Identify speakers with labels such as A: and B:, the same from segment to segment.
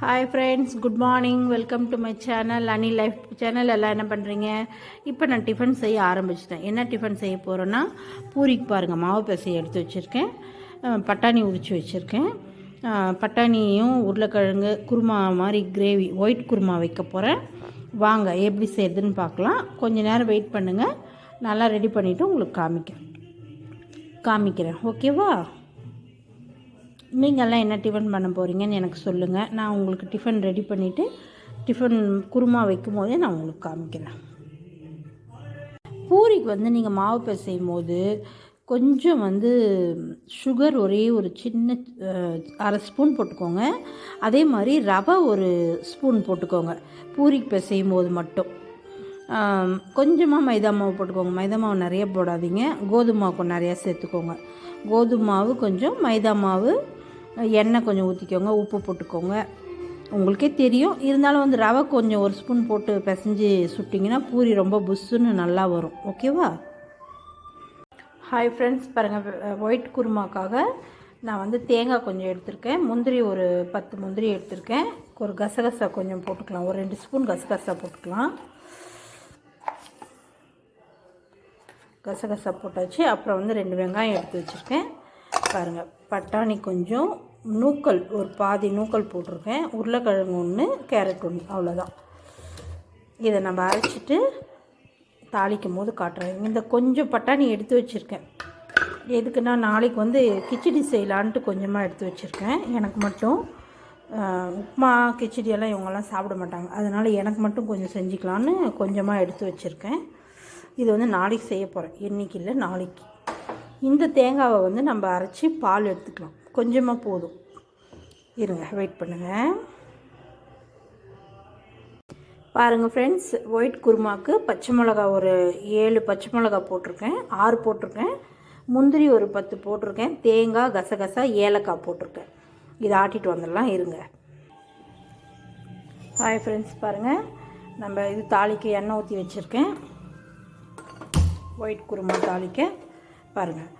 A: Hi friends good morning welcome to my channel Ani life channel எல்லாம் என்ன பண்ணுறீங்க இப்போ நான் டிஃபன் செய்ய ஆரம்பிச்சிட்டேன். என்ன டிஃபன் செய்ய போகிறேன்னா பூரிக்கு பாருங்கள் மாவு பிசைய எடுத்து வச்சுருக்கேன். பட்டாணி உரித்து வச்சுருக்கேன். பட்டாணியும் உருளைக்கிழங்கு குருமா மாதிரி கிரேவி ஒயிட் குருமா வைக்க போகிறேன் வாங்க எப்படி செய்யுதுன்னு பார்க்கலாம். கொஞ்ச நேரம் வெயிட் பண்ணுங்கள் நல்லா ரெடி பண்ணிவிட்டு உங்களுக்கு காமிக்கிறேன். காமிக்கிறேன். ஓகேவா நீங்கள்லாம் என்ன டிஃபன் பண்ண போகிறீங்கன்னு எனக்கு சொல்லுங்கள் நான் உங்களுக்கு டிஃபன் ரெடி பண்ணிவிட்டு டிஃபன் குருமா வைக்கும் போதே நான் உங்களுக்கு காமிக்கிறேன். பூரிக்கு வந்து நீங்கள் மாவு பிசையும் போது கொஞ்சம் வந்து சுகர் ஒரே ஒரு சின்ன அரை ஸ்பூன் போட்டுக்கோங்க. அதே மாதிரி ரவை ஒரு ஸ்பூன் போட்டுக்கோங்க. பூரிக்கு பிசையும் போது மட்டும் கொஞ்சமாக மைதா மாவு போட்டுக்கோங்க. மைதா மாவு நிறைய போடாதீங்க. கோதுமை மாவு நிறையா சேர்த்துக்கோங்க. கோதுமை மாவு கொஞ்சம் மைதா மாவு எண்ணெய் கொஞ்சம் ஊற்றிக்கோங்க உப்பு போட்டுக்கோங்க. உங்களுக்கே தெரியும். இருந்தாலும் வந்து ரவை கொஞ்சம் ஒரு ஸ்பூன் போட்டு பிசைஞ்சு சுட்டிங்கன்னா பூரி ரொம்ப புஷ்ஷுன்னு நல்லா வரும். ஓகேவா? ஹாய் ஃப்ரெண்ட்ஸ் பாருங்கள் ஒயிட் குருமாக்காக நான் வந்து தேங்காய் கொஞ்சம் எடுத்திருக்கேன். முந்திரி ஒரு பத்து முந்திரி எடுத்திருக்கேன். ஒரு கசகசா கொஞ்சம் போட்டுக்கலாம். ஒரு ரெண்டு ஸ்பூன் கசகசா போட்டுக்கலாம். கசகசா போட்டாச்சு. அப்புறம் வந்து ரெண்டு வெங்காயம் எடுத்து வச்சுருக்கேன். பாருங்கள் பட்டாணி கொஞ்சம் நூக்கல் ஒரு பாதி நூக்கல் போட்டிருக்கேன். உருளைக்கிழங்கு ஒன்று கேரட் ஒன்று அவ்வளோதான் இதை நம்ம அரைச்சிட்டு தாளிக்கும் போது காட்டுறேன். இந்த கொஞ்சம் பட்டாணி எடுத்து வச்சுருக்கேன். எதுக்குன்னா நாளைக்கு வந்து கிச்சடி செய்யலான்ட்டு கொஞ்சமாக எடுத்து வச்சுருக்கேன். எனக்கு மட்டும் உப்மா உப்புமா கிச்சடி எல்லாம் இவங்கெல்லாம் சாப்பிட மாட்டாங்க. அதனால் எனக்கு மட்டும் கொஞ்சம் செஞ்சுக்கலான்னு கொஞ்சமாக எடுத்து வச்சுருக்கேன். இது வந்து நாளைக்கு செய்ய போகிறேன் என்றைக்கு இல்லை நாளைக்கு. இந்த தேங்காவை வந்து நம்ம அரைச்சி பால் எடுத்துக்கலாம். கொஞ்சமாக போதும். இருங்க வெயிட் பண்ணுங்கள் பாருங்கள் ஃப்ரெண்ட்ஸ் ஒயிட் குருமாவுக்கு பச்சை மிளகா ஒரு ஏழு பச்சை மிளகா போட்டிருக்கேன். ஆறு போட்டிருக்கேன். முந்திரி ஒரு பத்து போட்டிருக்கேன். தேங்காய் கசகசா ஏலக்காய் போட்டிருக்கேன். இதை ஆட்டிட்டு வந்துடலாம். இருங்க. ஹாய் ஃப்ரெண்ட்ஸ் பாருங்கள் நம்ம இது தாளிக்கு எண்ணெய் ஊற்றி வச்சுருக்கேன். ஒயிட் குருமா தாளிக்க. பாருங்கள்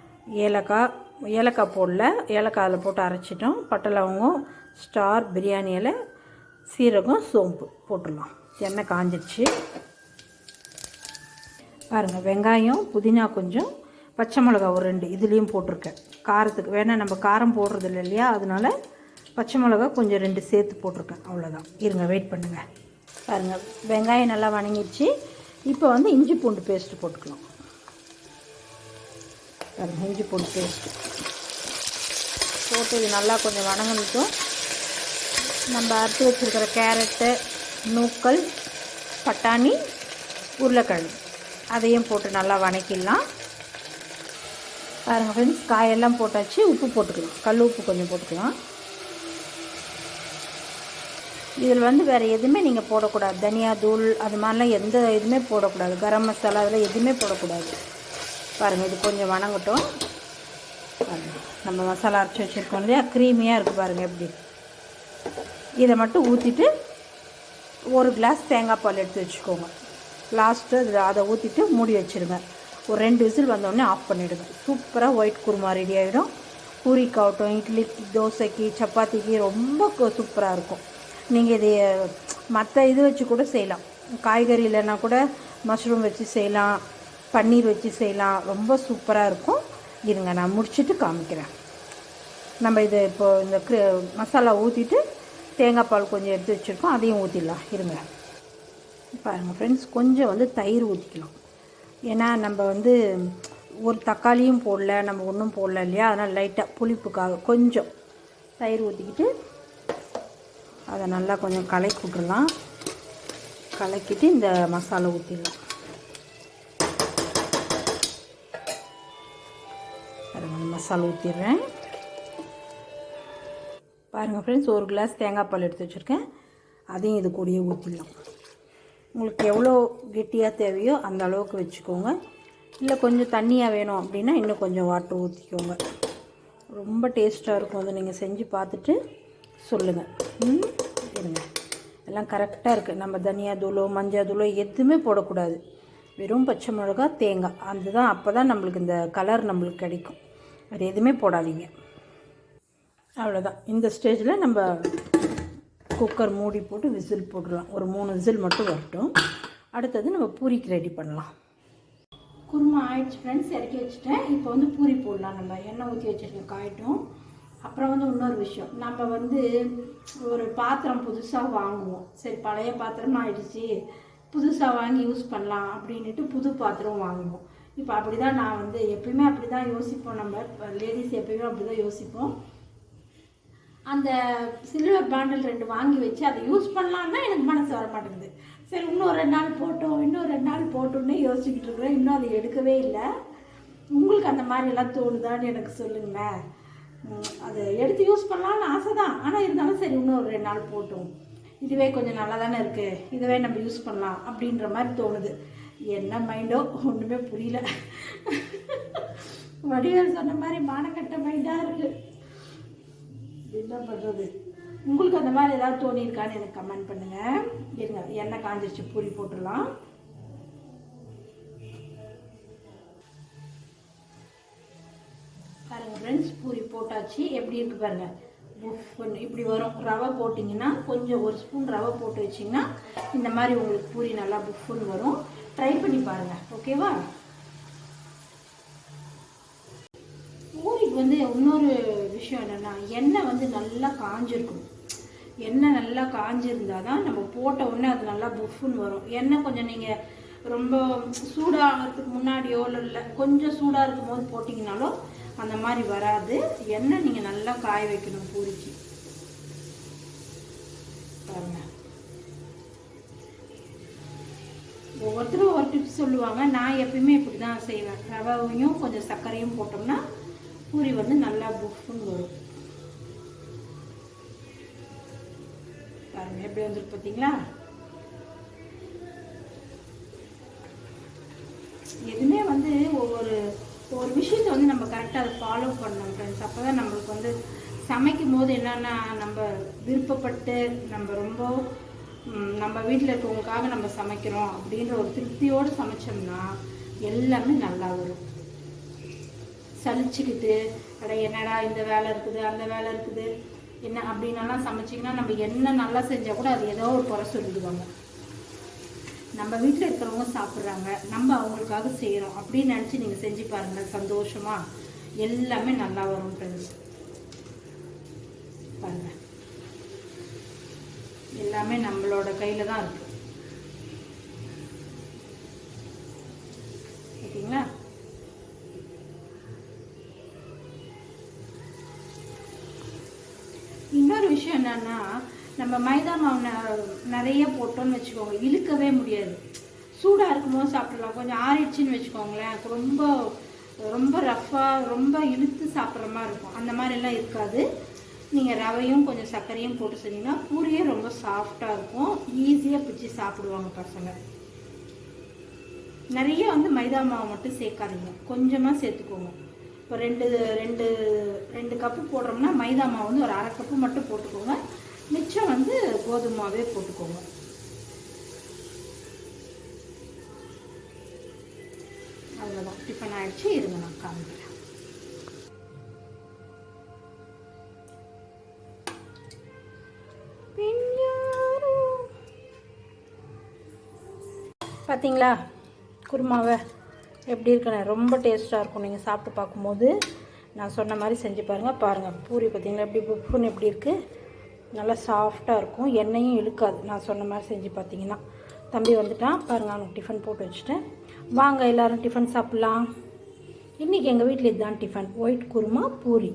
A: ஏலக்காய் ஏலக்காய் போடல ஏலக்காய் அதில் போட்டு அரைச்சிட்டோம். பட்டை லவங்கம் ஸ்டார் பிரியாணியில் சீரகம் சோம்பு போட்டுடலாம். எண்ணெய் காஞ்சிடுச்சு பாருங்கள் வெங்காயம் புதினா கொஞ்சம் பச்சை மிளகா ஒரு ரெண்டு இதுலேயும் போட்டிருக்கேன். காரத்துக்கு வேணால் நம்ம காரம் போடுறது இல்லை இல்லையா? அதனால பச்சை மிளகா கொஞ்சம் ரெண்டு சேர்த்து போட்டிருக்கேன். அவ்வளோதான் இருங்க வெயிட் பண்ணுங்கள் பாருங்கள் வெங்காயம் நல்லா வணங்கிடுச்சு இப்போ வந்து இஞ்சி பூண்டு பேஸ்ட்டு போட்டுக்கலாம். இஞ்சி பூண்டு பேஸ்ட்டு போட்டு இது நல்லா கொஞ்சம் வணங்கினதும் நம்ம அறுத்து வச்சுருக்கிற கேரட்டு நூக்கல் பட்டாணி உருளைக்கிழங்கு. அதையும் போட்டு நல்லா வணக்கிடலாம். பாருங்கள் ஃப்ரெண்ட்ஸ் காயெல்லாம் போட்டாச்சு உப்பு போட்டுக்கலாம். கல் உப்பு கொஞ்சம் போட்டுக்கலாம். இதில் வந்து வேறு எதுவுமே நீங்கள் போடக்கூடாது. தனியா தூள் அது மாதிரிலாம் எந்த இதுவுமே போடக்கூடாது. கரம் மசாலா அதெல்லாம் எதுவுமே போடக்கூடாது. பாருங்கள் இது கொஞ்சம் வணங்கட்டும். நம்ம மசாலா அரைச்சி வச்சுருக்கோம் இல்லையா? க்ரீமியாக இருக்குது பாருங்கள் எப்படி. இதை மட்டும் ஊற்றிட்டு ஒரு கிளாஸ் தேங்காய் பால் எடுத்து வச்சுக்கோங்க. லாஸ்ட்டு அதில் அதை ஊற்றிட்டு மூடி வச்சுருங்க. ஒரு ரெண்டு விசில் வந்தோடனே ஆஃப் பண்ணிவிடுங்க சூப்பராக ஒயிட் குருமா ரெடி ஆகிடும் பூரிக்காகட்டும் இட்லிக்கு தோசைக்கு சப்பாத்திக்கு ரொம்ப சூப்பராக இருக்கும். நீங்கள் இது மற்ற இது வச்சு கூட செய்யலாம். காய்கறி இல்லைன்னா கூட மஷ்ரூம் வச்சு செய்யலாம். பன்னீர் வச்சு செய்யலாம். ரொம்ப சூப்பராக இருக்கும். இருங்க நான் முடிச்சுட்டு காமிக்கிறேன். நம்ம இது இப்போது இந்த க்ரி மசாலா ஊற்றிட்டு தேங்காய் பால் கொஞ்சம் எடுத்து வச்சுருக்கோம். அதையும் ஊற்றிடலாம் இருங்க. பாருங்கள் ஃப்ரெண்ட்ஸ் கொஞ்சம் வந்து தயிர் ஊற்றிக்கலாம் ஏன்னா நம்ம வந்து ஒரு தக்காளியும் போடல நம்ம ஒன்றும் போடல இல்லையா? அதனால் லைட்டாக புளிப்புக்காக கொஞ்சம் தயிர் ஊற்றிக்கிட்டு அதை நல்லா கொஞ்சம் கலக்கி விட்றலாம் கலக்கிட்டு இந்த மசாலா ஊற்றிடலாம் அதை இந்த மசாலா ஊற்றிடுறேன் பாருங்கள் ஃப்ரெண்ட்ஸ் ஒரு கிளாஸ் தேங்காய் பால் எடுத்து வச்சுருக்கேன். அதையும் இது கூடயே ஊற்றிடலாம் உங்களுக்கு எவ்வளோ கெட்டியாக தேவையோ அந்த அளவுக்கு வச்சுக்கோங்க. இல்லை கொஞ்சம் தண்ணியாக வேணும் அப்படின்னா இன்னும் கொஞ்சம் வாட்டர் ஊற்றிக்கோங்க ரொம்ப டேஸ்ட்டாக இருக்கும். அதை நீங்கள் செஞ்சு பார்த்துட்டு சொல்லுங்கள் ம்? இருங்க. எல்லாம் கரெக்டாக இருக்குது நம்ம தனியா தூளோ மஞ்சள் தூளோ எதுவுமே போடக்கூடாது. வெறும் பச்சை மிளகா தேங்காய். அதுதான் அப்போ தான் நம்மளுக்கு இந்த கலர் நம்மளுக்கு கிடைக்கும். வேறு எதுவுமே போடாதீங்க. அவ்வளோதான் இந்த ஸ்டேஜில் நம்ம குக்கர் மூடி போட்டு விசில் போட்டுடலாம். ஒரு மூணு விசில் மட்டும் வரட்டும். அடுத்தது நம்ம பூரிக்கு ரெடி பண்ணலாம். குருமா ஆயிடுச்சு ஃப்ரெண்ட்ஸ் இறக்கி வச்சுட்டேன். இப்போ வந்து பூரி போடலாம். நம்ம எண்ணெய் ஊற்றி வச்சுருக்கேன் காயிட்டும் அப்புறம் வந்து இன்னொரு விஷயம். நம்ம வந்து ஒரு பாத்திரம் புதுசாக வாங்குவோம். சரி பழைய பாத்திரமாக ஆயிடுச்சு. புதுசாக வாங்கி யூஸ் பண்ணலாம் அப்படின்ட்டு புது பாத்திரம் வாங்குவோம். இப்போ அப்படி தான் நான் வந்து எப்பயுமே அப்படி தான் யோசிப்போம். நம்ம லேடிஸ் எப்பயுமே அப்படி தான் யோசிப்போம். அந்த சில்வர் பாண்டில் ரெண்டு வாங்கி வச்சு அதை யூஸ் பண்ணலான்னா எனக்கு மனசு வர மாட்டேங்குது. சரி இன்னும் ரெண்டு நாள் போட்டோம் இன்னும் ரெண்டு நாள் போட்டோன்னே யோசிச்சுக்கிட்டு இருக்கிறேன் இன்னும் அதை எடுக்கவே இல்லை. உங்களுக்கு அந்த மாதிரிலாம் தோணுதான்னு எனக்கு சொல்லுங்களேன். அதை எடுத்து யூஸ் பண்ணலான்னு ஆசை தான் ஆனால் இருந்தாலும் சரி இன்னும் ஒரு ரெண்டு நாள் போட்டோம். இதுவே கொஞ்சம் நல்லா தானே இருக்குது இதுவே நம்ம யூஸ் பண்ணலாம் அப்படின்ற மாதிரி தோணுது. என்ன மைண்டோ ஒன்றுமே புரியல. வடிவேல் சொன்ன மாதிரி மானக்கட்ட மைண்டாக இருக்குது என்ன பண்ணுறது உங்களுக்கு அந்த மாதிரி ஏதாவது தோணியிருக்கான்னு எனக்கு கமெண்ட் பண்ணுங்கள் இருங்க எண்ணெய் காஞ்சிருச்சு பூரி போட்டுடலாம். பாருங்க ஃப்ரெண்ட்ஸ் பூரி போட்டாச்சு. எப்படி இருக்கு பாருங்க. புஃப்னு இப்படி வரும். ரவை போட்டிங்கன்னா கொஞ்சம் ஒரு ஸ்பூன் ரவை போட்டு வச்சிங்கன்னா இந்த மாதிரி உங்களுக்கு பூரி நல்லா புஃப்னு வரும். ட்ரை பண்ணி பாருங்க ஓகேவா பூரிக்கு வந்து இன்னொரு விஷயம் என்னென்னா எண்ணெய் வந்து நல்லா காஞ்சிருக்கணும் எண்ணெய் நல்லா காஞ்சிருந்தா தான் நம்ம போட்ட உடனே அது நல்லா புஃப்னு வரும். எண்ணெய் கொஞ்சம் நீங்கள் ரொம்ப சூடாகிறதுக்கு முன்னாடியோ இல்லை கொஞ்சம் சூடாக இருக்கும் போது போட்டிங்கனாலும் அந்த மாதிரி வராது. எண்ணெய் நீங்கள் நல்லா காய வைக்கணும் பூரிக்கு. ஒவ்வொருத்தரும் ஒரு டிப்ஸ் சொல்லுவாங்க. நான் எப்பயுமே இப்படி தான் செய்வேன். ரவாவையும் கொஞ்சம் சர்க்கரையும் போட்டோம்னா பூரி வந்து நல்லா புஃப்னு வரும். பாருங்க எப்படி வந்துருக்கு பார்த்தீங்களா? எதுவுமே வந்து ஒவ்வொரு ஒரு விஷயத்தை வந்து நம்ம கரெக்டாக அதை ஃபாலோ பண்ணணும் ஃப்ரெண்ட்ஸ் அப்போ தான் நம்மளுக்கு வந்து சமைக்கும் போது என்னென்னா நம்ம விருப்பப்பட்டு நம்ம ரொம்ப நம்ம வீட்டில் இருக்கவங்களுக்காக நம்ம சமைக்கிறோம் அப்படின்ற ஒரு திருப்தியோடு சமைச்சோம்னா எல்லாமே நல்லா வரும். சலிச்சுக்கிட்டு அட என்னடா இந்த வேலை இருக்குது அந்த வேலை இருக்குது என்ன அப்படின்னலாம் சமைச்சிங்கன்னா நம்ம என்ன நல்லா செஞ்சால் கூட அது ஏதோ ஒரு குறை சொல்லிடுவாங்க. நம்ம வீட்டில் இருக்கிறவங்க சாப்பிட்றாங்க நம்ம அவங்களுக்காக செய்கிறோம் அப்படின்னு நினச்சி நீங்கள் செஞ்சு பாருங்கள் சந்தோஷமாக எல்லாமே நல்லா வரும் ஃப்ரெண்ட்ஸ் எல்லாமே நம்மளோட கையில் தான் இருக்கு. ஓகேங்களா இன்னொரு விஷயம் என்னன்னா நம்ம மைதா மாவு நிறைய போட்டோம்னு வச்சுக்கோங்க. இழுக்கவே முடியாது. சூடாக இருக்கும்போது சாப்பிடலாம். கொஞ்சம் ஆறிடுச்சின்னு வச்சுக்கோங்களேன். ரொம்ப ரொம்ப ரஃப்பாக ரொம்ப இழுத்து சாப்பிட்ற மாதிரி இருக்கும். அந்த மாதிரிலாம் இருக்காது. நீங்கள் ரவையும் கொஞ்சம் சர்க்கரையும் போட்டு செஞ்சீங்கன்னா பூரியே ரொம்ப சாஃப்டாக இருக்கும். ஈஸியாக பிச்சு சாப்பிடுவாங்க பசங்க. நிறைய வந்து மைதா மாவு மட்டும் சேர்க்காதீங்க. கொஞ்சமாக சேர்த்துக்கோங்க. இப்போ ரெண்டு ரெண்டு ரெண்டு கப்பு போடுறோம்னா மைதா மாவு வந்து ஒரு அரை கப்பு மட்டும் போட்டுக்கோங்க. மிச்சம் வந்து கோதுமை மாவே போட்டுக்கோங்க. அவ்வளோதான் டிஃபன் ஆகிடுச்சு இருங்க நான் காமிக்கிறேன். பார்த்தீங்களா குருமாவை எப்படி இருக்கண்ணே ரொம்ப டேஸ்ட்டாக இருக்கும். நீங்கள் சாப்பிட்டு பார்க்கும்போது நான் சொன்ன மாதிரி செஞ்சு பாருங்கள் பாருங்கள் பூரி பார்த்தீங்களா எப்படி புப்புன்னு எப்படி இருக்குது நல்லா சாஃப்டாக இருக்கும். எண்ணெயும் இழுக்காது. நான் சொன்ன மாதிரி செஞ்சு பார்த்தீங்கன்னா தம்பி வந்துட்டான். பாருங்கள் அவனுக்கு டிஃபன் போட்டு வச்சுட்டேன் வாங்க எல்லோரும் டிஃபன் சாப்பிட்லாம். இன்றைக்கி எங்கள் வீட்டில் இதுதான் டிஃபன் ஒயிட் குருமா பூரி.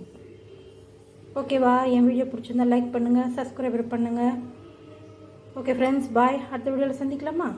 A: ஓகேவா என் வீடியோ பிடிச்சிருந்தா லைக் பண்ணுங்கள் சப்ஸ்கிரைபர் பண்ணுங்கள் ஓகே ஃப்ரெண்ட்ஸ் பாய் அடுத்த வீடியோவில் சந்திக்கலாமா?